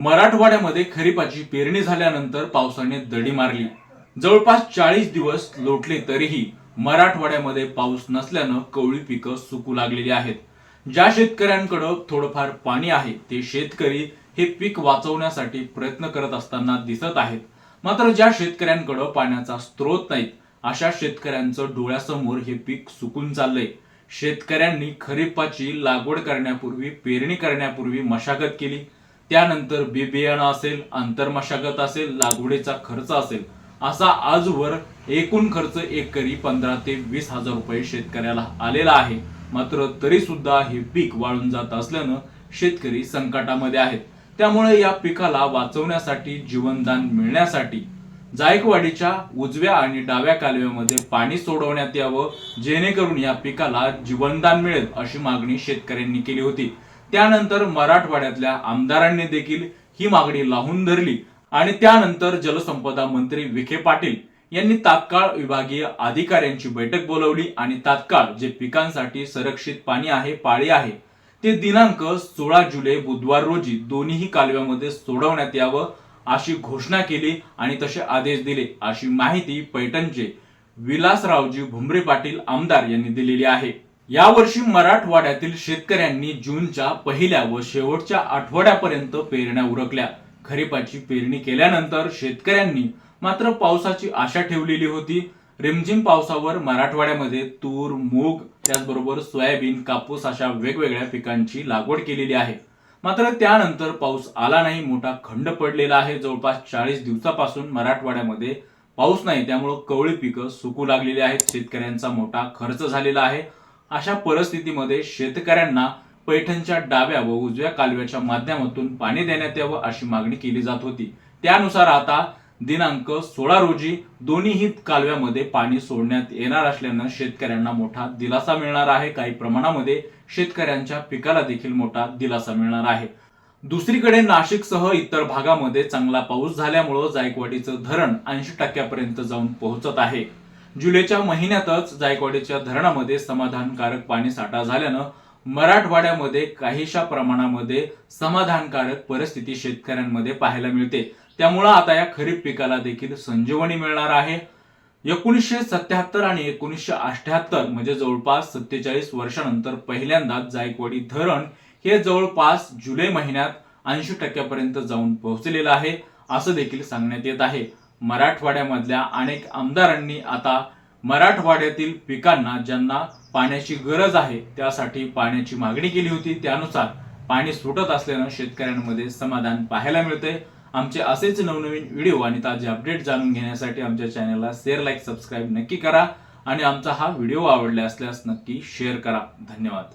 मराठवाड्यामध्ये खरीपाची पेरणी झाल्यानंतर पावसाने दडी मारली. जवळपास चाळीस दिवस लोटले तरीही मराठवाड्यामध्ये पाऊस नसल्यानं कवळी पिकं सुकू लागलेली आहेत. ज्या शेतकऱ्यांकडं थोडंफार पाणी आहे ते शेतकरी हे पीक वाचवण्यासाठी प्रयत्न करत असताना दिसत आहेत. मात्र ज्या शेतकऱ्यांकडं पाण्याचा स्रोत नाहीत अशा शेतकऱ्यांचं डोळ्यासमोर हे पीक सुकून चाललंय. शेतकऱ्यांनी खरीपाची लागवड करण्यापूर्वी पेरणी करण्यापूर्वी मशागत केली. त्यानंतर बी बियाणं असेल आंतर मशागत असेल लागवडीचा खर्च असेल असा आजवर एकूण खर्च एकरी पंधरा ते वीस हजार रुपये शेतकऱ्याला आलेला आहे. मात्र तरी सुद्धा हे पीक वाळून जात असल्यानं शेतकरी संकटामध्ये आहेत. त्यामुळे या पिकाला वाचवण्यासाठी जीवनदान मिळण्यासाठी जायकवाडीच्या उजव्या आणि डाव्या कालव्यामध्ये पाणी सोडवण्यात यावं जेणेकरून या पिकाला जीवनदान मिळेल अशी मागणी शेतकऱ्यांनी केली होती. त्यानंतर मराठवाड्यातल्या आमदारांनी देखील ही मागणी लावून धरली. आणि त्यानंतर जलसंपदा मंत्री विखे पाटील यांनी तात्काळ विभागीय अधिकाऱ्यांची बैठक बोलवली आणि तात्काळ जे पिकांसाठी संरक्षित पाणी आहे पाळी आहे ते दिनांक सोळा जुलै बुधवार रोजी दोन्ही कालव्यामध्ये सोडवण्यात यावं अशी घोषणा केली आणि तसे आदेश दिले अशी माहिती पैठणचे विलासरावजी भुमरे पाटील आमदार यांनी दिलेली आहे. यावर्षी मराठवाड्यातील शेतकऱ्यांनी जूनच्या पहिल्या व शेवटच्या आठवड्यापर्यंत पेरण्या उरकल्या. खरीपाची पेरणी केल्यानंतर शेतकऱ्यांनी मात्र पावसाची आशा ठेवलेली होती. रिमझिम पावसावर मराठवाड्यामध्ये तूर मूग त्याचबरोबर सोयाबीन कापूस अशा वेगवेगळ्या पिकांची लागवड केलेली आहे. मात्र त्यानंतर पाऊस आला नाही मोठा खंड पडलेला आहे. जवळपास चाळीस दिवसापासून मराठवाड्यामध्ये पाऊस नाही त्यामुळं कवळी पिकं सुकू लागलेली आहेत. शेतकऱ्यांचा मोठा खर्च झालेला आहे. अशा परिस्थितीमध्ये शेतकऱ्यांना पैठणच्या डाव्या व उजव्या कालव्याच्या माध्यमातून पाणी देण्यात यावं अशी मागणी केली जात होती. त्यानुसार आता दिनांक सोळा रोजी दोन्हीही कालव्यामध्ये पाणी सोडण्यात येणार असल्यानं शेतकऱ्यांना मोठा दिलासा मिळणार आहे. काही प्रमाणामध्ये शेतकऱ्यांच्या पिकाला देखील मोठा दिलासा मिळणार आहे. दुसरीकडे नाशिकसह इतर भागामध्ये चांगला पाऊस झाल्यामुळं जायकवाडीचं धरण ऐंशी टक्क्यापर्यंत जाऊन पोहोचत आहे. जुलैच्या महिन्यातच जायकवाडीच्या धरणामध्ये समाधानकारक पाणी साठा झाल्यानं मराठवाड्यामध्ये काहीशा प्रमाणामध्ये समाधानकारक परिस्थिती शेतकऱ्यांमध्ये पाहायला मिळते. त्यामुळं आता या खरीप पिकाला देखील संजीवनी मिळणार आहे. एकोणीसशे सत्याहत्तर आणि एकोणीसशे अठ्याहत्तर म्हणजे जवळपास सत्तेचाळीस वर्षानंतर पहिल्यांदाच जायकवाडी धरण हे जवळपास जुलै महिन्यात ऐंशी टक्क्यापर्यंत जाऊन पोहोचलेलं आहे असं देखील सांगण्यात येत आहे. मराठवाड्यामधल्या अनेक आमदारांनी आता मराठवाड्यातील पिकांना ज्यांना पाण्याची गरज आहे त्यासाठी पाण्याची मागणी केली होती. त्यानुसार पाणी सुटत असल्यानं शेतकऱ्यांमध्ये समाधान पाहायला मिळते आमचे असेच नवनवीन व्हिडिओ आणि ताजे अपडेट जाणून घेण्यासाठी आमच्या चॅनलला शेअर लाईक सबस्क्राईब नक्की करा आणि आमचा हा व्हिडिओ आवडला असल्यास नक्की शेअर करा. धन्यवाद.